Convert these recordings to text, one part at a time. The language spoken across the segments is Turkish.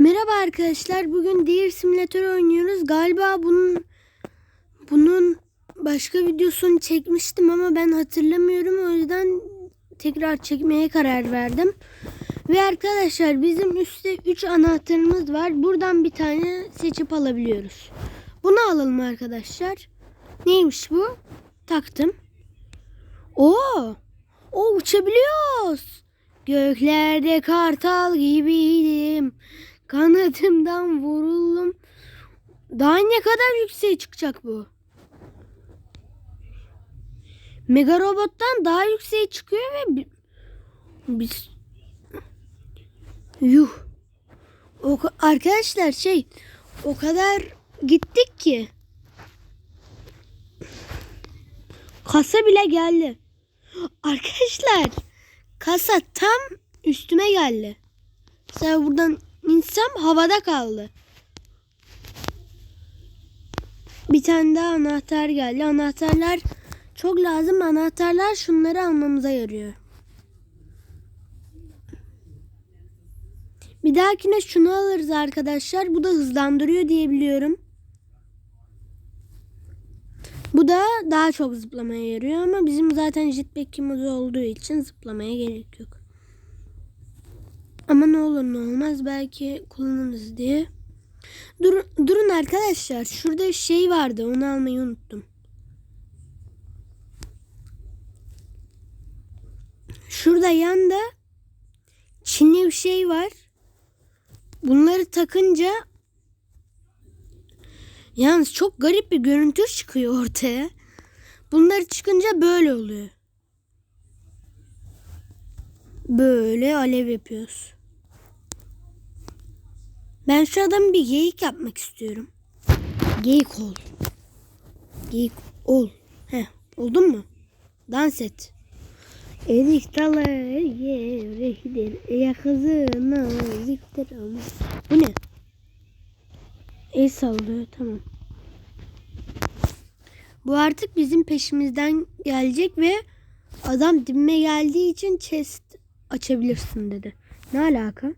Merhaba arkadaşlar. Bugün Deer Simulator oynuyoruz. Galiba bunun bunun başka videosunu çekmiştim ama ben hatırlamıyorum. O yüzden tekrar çekmeye karar verdim. Ve arkadaşlar bizim üstte 3 anahtarımız var. Buradan bir tane seçip alabiliyoruz. Bunu alalım arkadaşlar. Neymiş bu? Taktım. Oo! O uçabiliyoruz. Göklerde kartal gibiydim. Kanatımdan vuruldum. Daha ne kadar yükseğe çıkacak bu? Mega robottan daha yükseğe çıkıyor ve bi- biz yuh. O, ka- arkadaşlar şey o kadar gittik ki kasa bile geldi. Arkadaşlar kasa tam üstüme geldi. Mesela buradan insem havada kaldı. Bir tane daha anahtar geldi. Anahtarlar çok lazım. Anahtarlar şunları almamıza yarıyor. Bir dahakine şunu alırız arkadaşlar. Bu da hızlandırıyor diyebiliyorum. Bu da daha çok zıplamaya yarıyor ama bizim zaten jetpack'imiz olduğu için zıplamaya gerek yok. Ama ne olur ne olmaz belki kullanırız diye. Dur, durun arkadaşlar. Şurada şey vardı. Onu almayı unuttum. Şurada yanda Çinli bir şey var. Bunları takınca yalnız çok garip bir görüntü çıkıyor ortaya. Bunları çıkınca böyle oluyor. Böyle alev yapıyoruz. Ben şu adamı bir geyik yapmak istiyorum. Geyik ol. Geyik ol. Heh, oldun mu? Dans et. Erik dalı yevrektir. Ya kızına ziktir ama. Bu ne? El sallıyor tamam. Bu artık bizim peşimizden gelecek ve adam dibime geldiği için chest açabilirsin dedi. Ne alaka?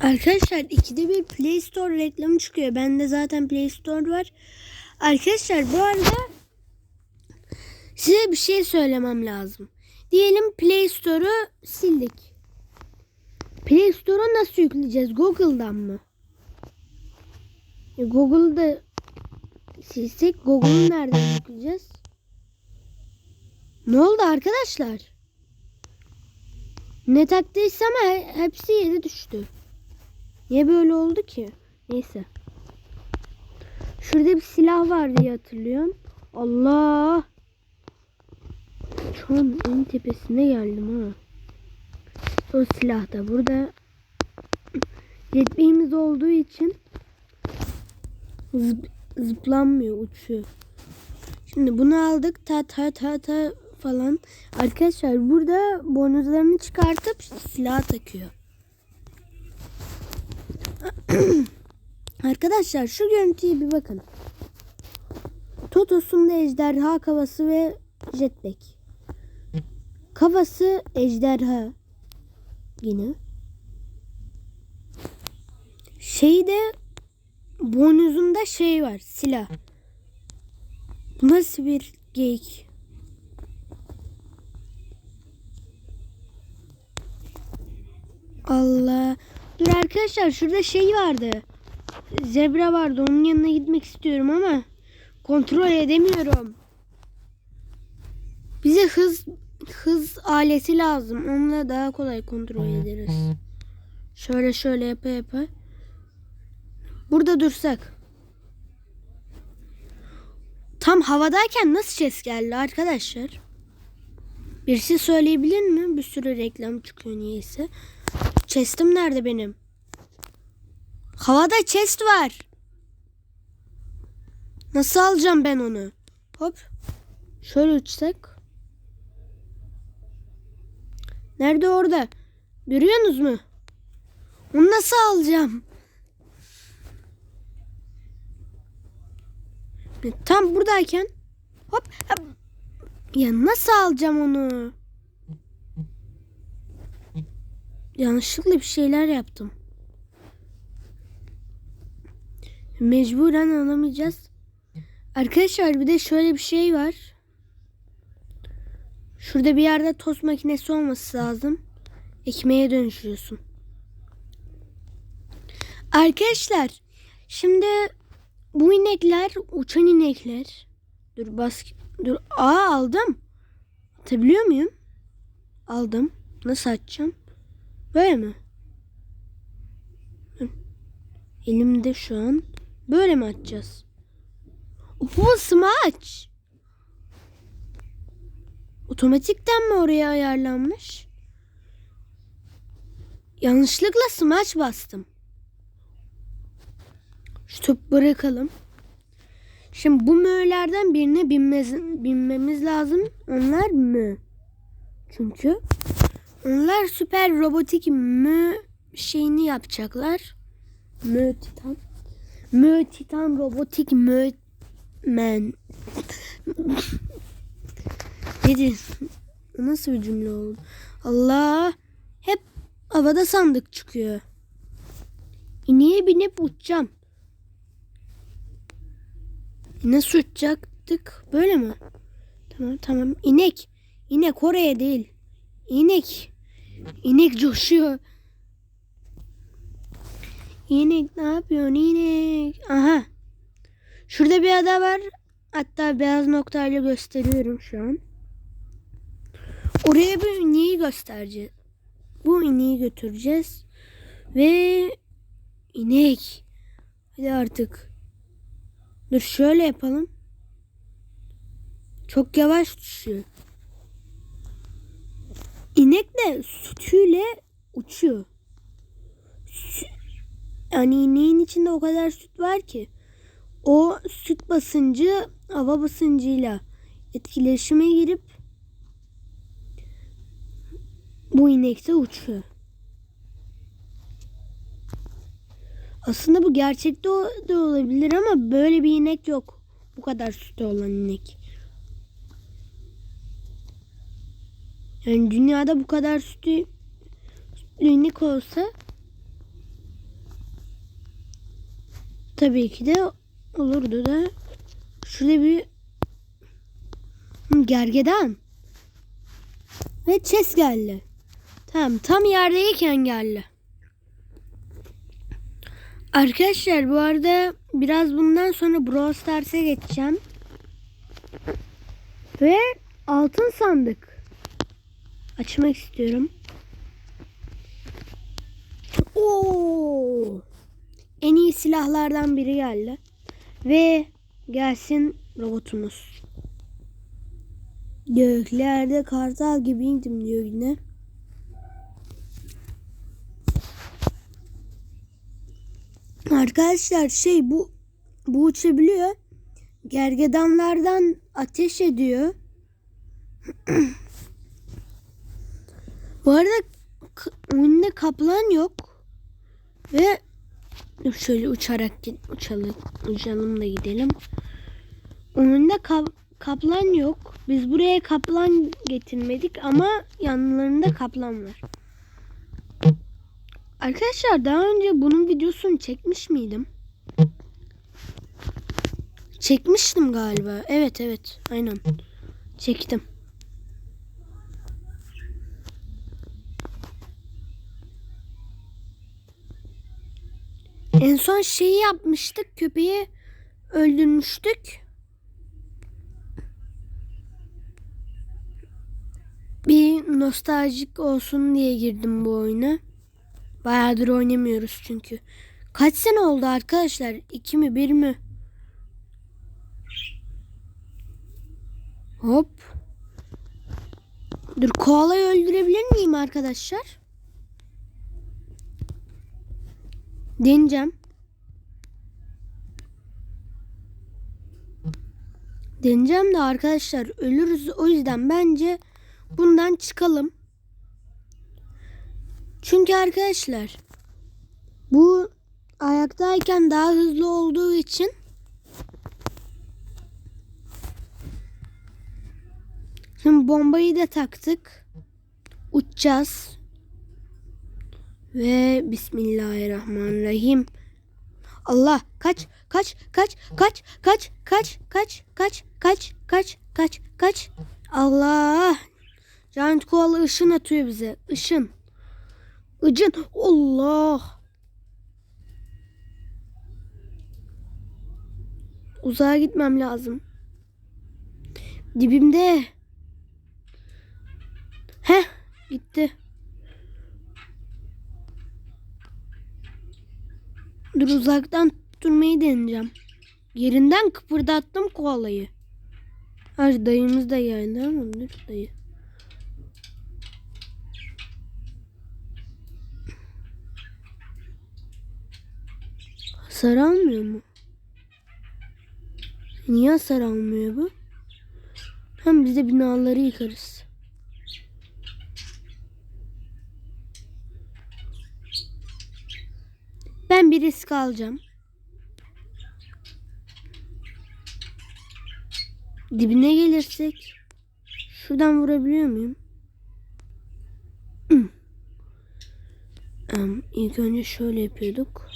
Arkadaşlar ikide bir Play Store reklamı çıkıyor. Bende zaten Play Store var. Arkadaşlar bu arada size bir şey söylemem lazım. Diyelim Play Store'u sildik. Play Store'u nasıl yükleyeceğiz? Google'dan mı? E, Google'da silsek Google'u nereden yükleyeceğiz? Ne oldu arkadaşlar? Ne taktıysam he- hepsi yere düştü. Niye böyle oldu ki? Neyse. Şurada bir silah var diye hatırlıyorum. Allah. Şu an en tepesine geldim ha. Son silah da burada. Jetpack'imiz olduğu için zıp, zıplanmıyor, uçuyor. Şimdi bunu aldık. Ta ta ta ta falan. Arkadaşlar burada bonuslarını çıkartıp silah takıyor. Arkadaşlar şu görüntüye bir bakın. Totos'un da ejderha kafası ve jetpack. Kafası ejderha. Yine. Şeyde boynuzunda şey var silah. Nasıl bir geyik? Allah. Dur arkadaşlar şurada şey vardı. Zebra vardı. Onun yanına gitmek istiyorum ama kontrol edemiyorum. Bize hız hız aleti lazım. Onunla daha kolay kontrol ederiz. Şöyle şöyle yapa yapa. Burada dursak. Tam havadayken nasıl ses geldi arkadaşlar? Birisi söyleyebilir mi? Bir sürü reklam çıkıyor niyeyse. Chest'im nerede benim? Havada chest var. Nasıl alacağım ben onu? Hop. Şöyle uçsak. Nerede orada? Görüyorsunuz mu? Onu nasıl alacağım? Tam buradayken hop, hop. Ya nasıl alacağım onu? Yanlışlıkla bir şeyler yaptım. Mecburen alamayacağız. Arkadaşlar bir de şöyle bir şey var. Şurada bir yerde tost makinesi olması lazım. Ekmeğe dönüşüyorsun. Arkadaşlar şimdi bu inekler uçan inekler. Dur bas. Dur. Aa aldım. Atabiliyor muyum? Aldım. Nasıl açacağım? Böyle mi? Elimde şu an. Böyle mi açacağız? Bu smaç. Otomatikten mi oraya ayarlanmış? Yanlışlıkla smaç bastım. Şu topu bırakalım. Şimdi bu müğlerden birine binmez, binmemiz lazım. Onlar mü? Çünkü onlar süper robotik mü şeyini yapacaklar. Mü titan. Mü titan robotik mü men. Nedir? Nasıl bir cümle oldu? Allah hep havada sandık çıkıyor. İneğe binip uçacağım. Nasıl uçacaktık? Böyle mi? Tamam tamam. İnek. İnek oraya değil. İnek. İnek coşuyor. İnek ne yapıyorsun inek? Aha. Şurada bir ada var. Hatta beyaz noktayla gösteriyorum şu an. Oraya bir ineği göstereceğiz. Bu ineği götüreceğiz. Ve inek. Hadi artık. Dur şöyle yapalım. Çok yavaş düşüyor. İnek de sütüyle uçuyor. Yani ineğin içinde o kadar süt var ki o süt basıncı hava basıncıyla etkileşime girip bu inek de uçuyor. Aslında bu gerçekte de olabilir ama böyle bir inek yok. Bu kadar sütü olan inek. Yani dünyada bu kadar sütü, sütlü inek olsa tabii ki de olurdu da şurada bir gergedan ve çes geldi. Tamam tam yerdeyken geldi. Arkadaşlar bu arada biraz bundan sonra Brawl Stars'e geçeceğim. Ve altın sandık açmak istiyorum. Oo! En iyi silahlardan biri geldi. Ve gelsin robotumuz. Göklerde kartal gibiydim diyor yine. Arkadaşlar şey bu bu uçabiliyor. Gergedanlardan ateş ediyor. bu arada oyunda kaplan yok. Ve şöyle uçarak git, uçalım, uçalım da gidelim. Oyunda ka- kaplan yok. Biz buraya kaplan getirmedik ama yanlarında kaplan var. Arkadaşlar daha önce bunun videosunu çekmiş miydim? Çekmiştim galiba. Evet evet aynen. Çektim. En son şeyi yapmıştık. Köpeği öldürmüştük. Bir nostaljik olsun diye girdim bu oyuna. Bayağıdır oynamıyoruz çünkü. Kaç sene oldu arkadaşlar? İki mi bir mi? Hop. Dur koalayı öldürebilir miyim arkadaşlar? Deneyeceğim. Deneyeceğim de arkadaşlar ölürüz. O yüzden bence bundan çıkalım. Çünkü arkadaşlar bu ayaktayken daha hızlı olduğu için Şimdi bombayı da taktık. Uçacağız. Ve Bismillahirrahmanirrahim. Allah kaç kaç kaç kaç kaç kaç kaç kaç kaç kaç kaç kaç Allah Giant koala ışın atıyor bize ışın Icın Allah Uzağa gitmem lazım Dibimde Heh gitti Dur uzaktan tutturmayı deneyeceğim. Yerinden kıpırdattım koalayı. Her dayımız da geldi ama dur dayı. Hasar almıyor mu? Niye hasar almıyor bu? Hem biz de binaları yıkarız. Ben bir risk alacağım. Dibine gelirsek şuradan vurabiliyor muyum? Em, İlk önce şöyle yapıyorduk.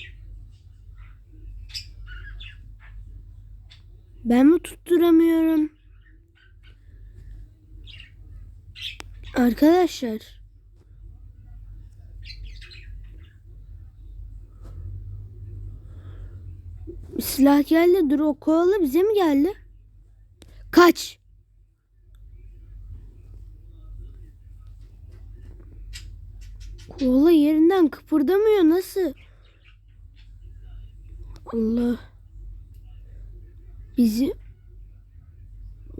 Ben mi tutturamıyorum? Arkadaşlar Silah geldi. Dur o koala bize mi geldi? Kaç. Koala yerinden kıpırdamıyor. Nasıl? Allah. Bizi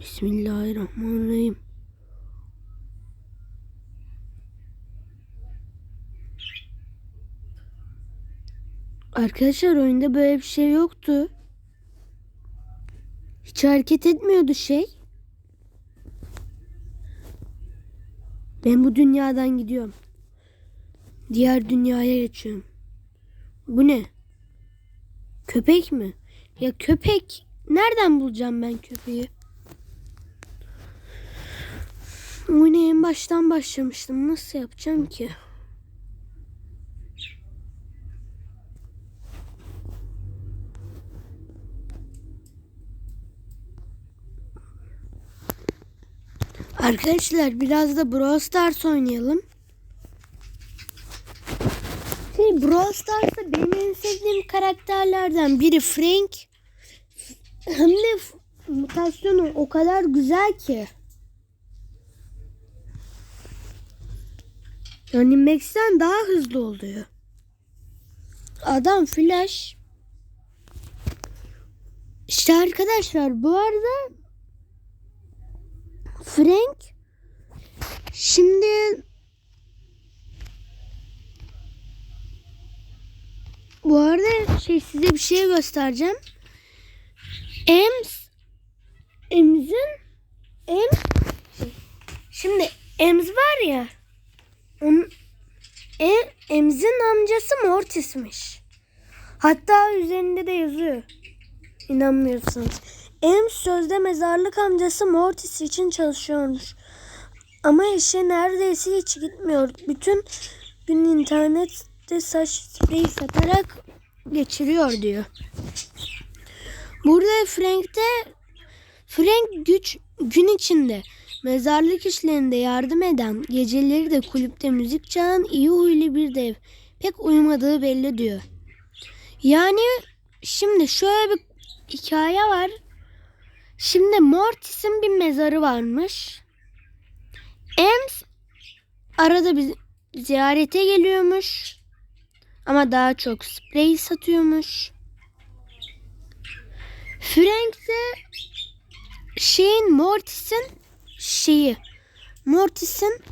Bismillahirrahmanirrahim. Arkadaşlar oyunda böyle bir şey yoktu. Hiç hareket etmiyordu şey. Ben bu dünyadan gidiyorum. Diğer dünyaya geçiyorum. Bu ne? Köpek mi? Ya köpek nereden bulacağım ben köpeği? Oyuna en baştan başlamıştım. Nasıl yapacağım ki? Arkadaşlar biraz da Brawl Stars oynayalım. Şey Brawl Stars'ta benim en sevdiğim karakterlerden biri Frank. Hem de mutasyonu o kadar güzel ki. Yani Max'ten daha hızlı oluyor. Adam Flash. İşte arkadaşlar bu arada Frank şimdi bu arada şey size bir şey göstereceğim. Ems Ems'in Ems şimdi Ems var ya onun em, Ems'in amcası Mortis'miş. Hatta üzerinde de yazıyor. İnanmıyorsanız. Ems sözde mezarlık amcası Mortis için çalışıyormuş. Ama işe neredeyse hiç gitmiyor. Bütün gün internette saç spreyi satarak geçiriyor diyor. Burada Frank'te Frank güç gün içinde mezarlık işlerinde yardım eden, geceleri de kulüpte müzik çalan iyi huylu bir dev. Pek uyumadığı belli diyor. Yani şimdi şöyle bir hikaye var. Şimdi Mortis'in bir mezarı varmış. Ems arada bir ziyarete geliyormuş. Ama daha çok sprey satıyormuş. Frank de şeyin Mortis'in şeyi. Mortis'in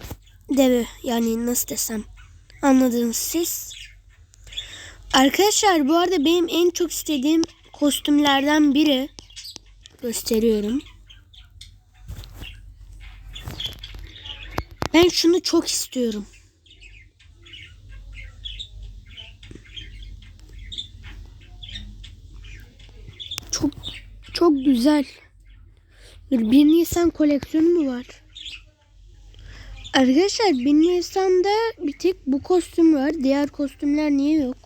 devi yani nasıl desem anladınız siz. Arkadaşlar bu arada benim en çok istediğim kostümlerden biri gösteriyorum. Ben şunu çok istiyorum. Çok çok güzel. Bir 1 Nisan koleksiyonu mu var? Arkadaşlar 1 Nisan'da bir tek bu kostüm var. Diğer kostümler niye yok?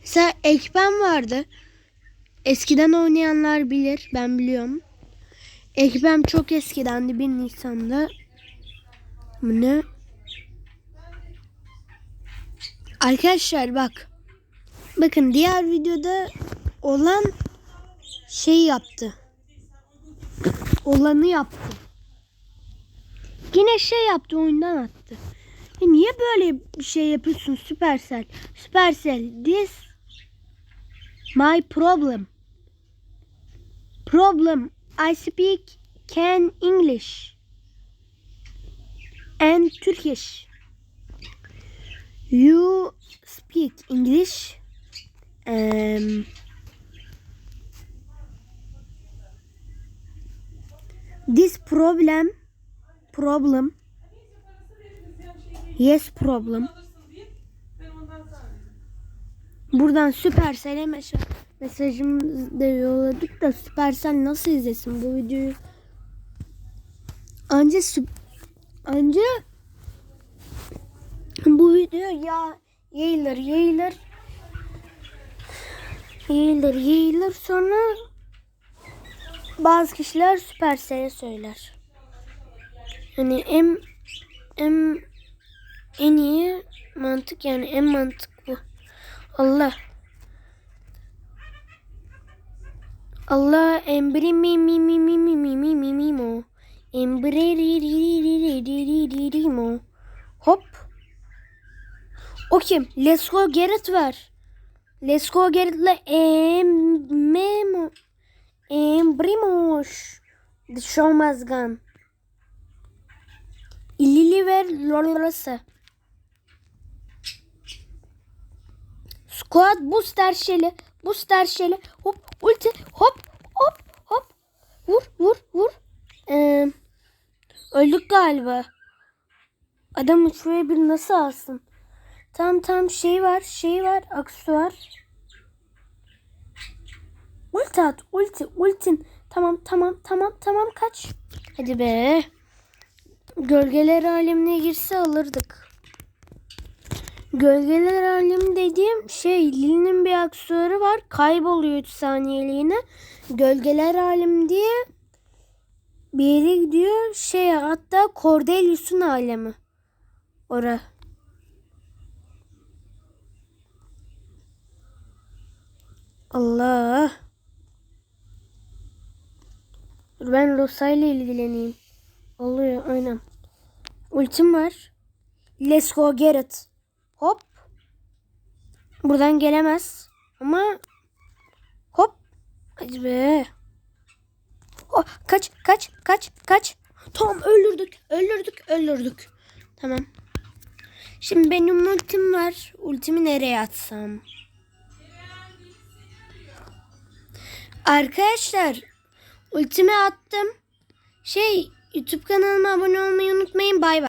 Mesela Ekben vardı. Eskiden oynayanlar bilir. Ben biliyorum. Ekbem çok eskidendi 1 Nisan'da. Ne? Arkadaşlar bak. Bakın diğer videoda olan şey yaptı. Olanı yaptı. Yine şey yaptı oyundan attı. Ya niye böyle bir şey yapıyorsun Supercell? Supercell this my problem. Problem I speak can English and Turkish. You speak English. Um, this problem problem yes problem buradan Supercell'e mesaj mesajımızı da yolladık da Supercell nasıl izlesin bu videoyu anca anca bu video ya yayılır yayılır yayılır yayılır sonra bazı kişiler Supercell'e söyler. Hani en en en iyi mantık yani en mantık bu. Allah. Allah embri mi mi mi mi mi mi mi mi mi mo. Embri ri ri ri ri ri ri ri ri mo. Hop. O kim? Let's go Gerrit ver. Let's go Gerrit'le emmemo. Embrimoş. The show must gun. İlili ver lolası. Squad booster şeli. Booster şeli. Hop ulti. Hop hop hop. Vur vur vur. Ee, öldük galiba. Adam şuraya bir nasıl alsın? Tam tam şey var şey var aksesuar. Ulti at ulti ultin. Tamam tamam tamam tamam kaç. Hadi be. Gölgeler alemine girse alırdık. Gölgeler alemi dediğim şey Lili'nin bir aksesuarı var. Kayboluyor 3 saniyeliğine. Gölgeler alemi diye bir yere gidiyor. Şey hatta Cordelius'un alemi. Ora. Allah. Dur ben Rosa ile ilgileneyim. Oluyor aynen. Ultim var. Let's go it. Hop. Buradan gelemez. Ama hop. Hadi be. Oh, kaç kaç kaç kaç. Tamam öldürdük öldürdük öldürdük. Tamam. Şimdi benim ultim var. Ultimi nereye atsam? Arkadaşlar ultimi attım. Şey YouTube kanalıma abone olmayı unutmayın. Bay bay.